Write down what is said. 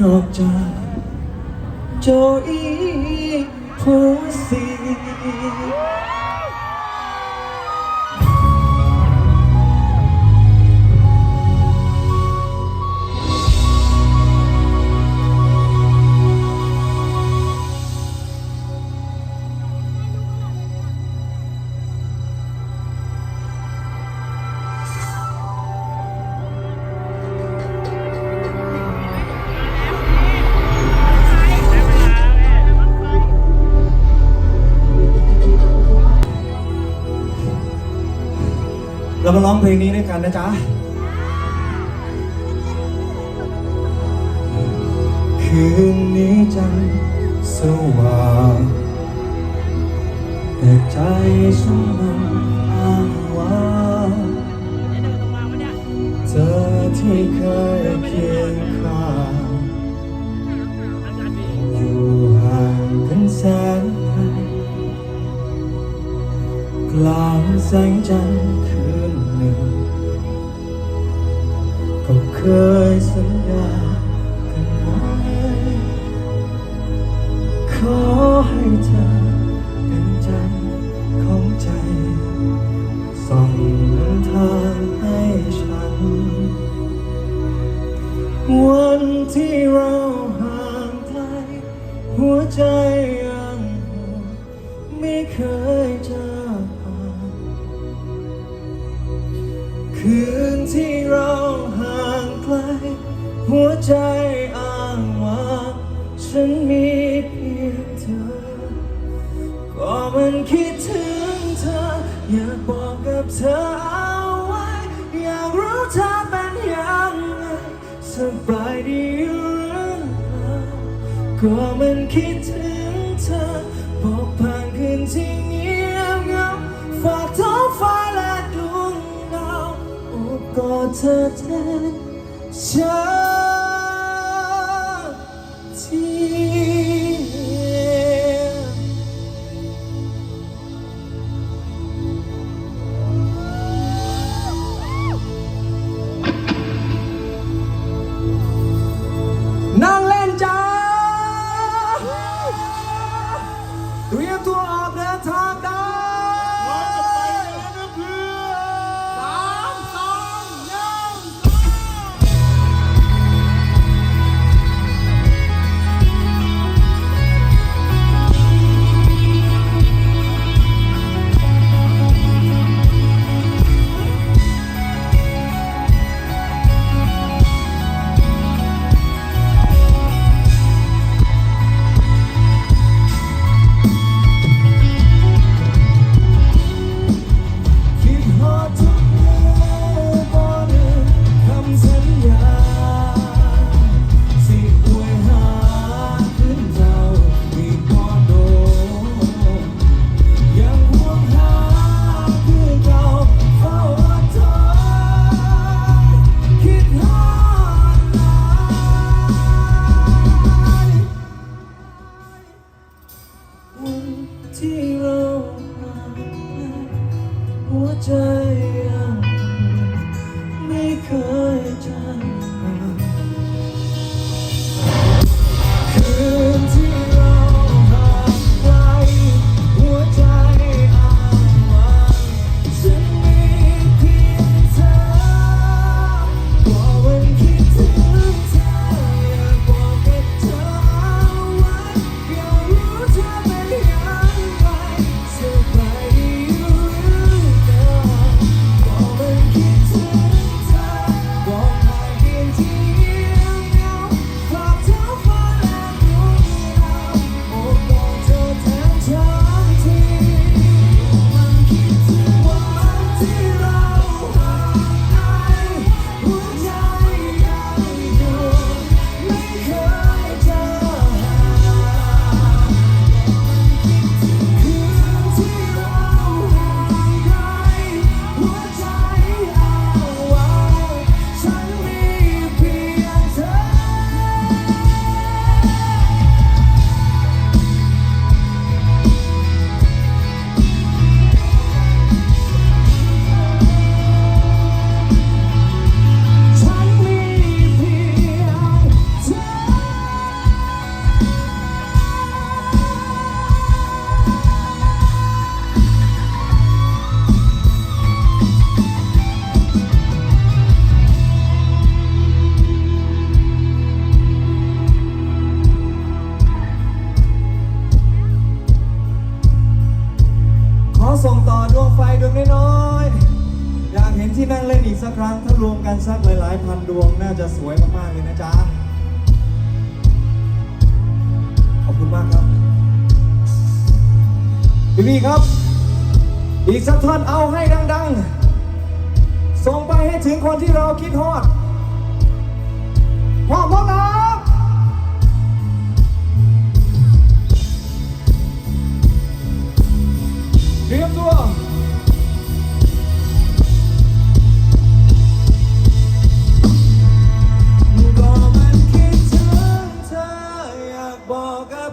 นอกจากโจอีโพสี เรามาร้องเพลงนี้ด้วยกันนะจ๊ะ คืนนี้จันทร์สว่างแต่ใจฉันมันอ้างว้างเธอที่เคยเคียงข้างอยู่ห่างกันแสนไกลกลางแสงจันทร์ ก็เค หัวใจอ้างว้างฉันมีเพียงเธอ ก็มันคิดถึงเธอ อยากบอกกับเธอเอาไว้ อยากรู้เธอเป็นยังไงสบายดีหรือเปล่าก็มันคิดถึงเธอ บอกผ่านคืนที่เงียบเงาฝากท้องฟ้าและดวงดาวโอบกอดเธอแทนฉั เตรียมตัวออกเดินทางได้ รั้งถ้ารวมกันสักหลายๆพันดวงน่าจะสวยมากๆเลยนะจ๊ะ ขอบคุณมากครับ พี่พี่ครับ อีกสักท่อนเอาให้ดัง ๆ ส่งไปให้ถึงคนที่เราคิดฮอดพร้อมพร้อมครับเตรียมตัว บอกกับ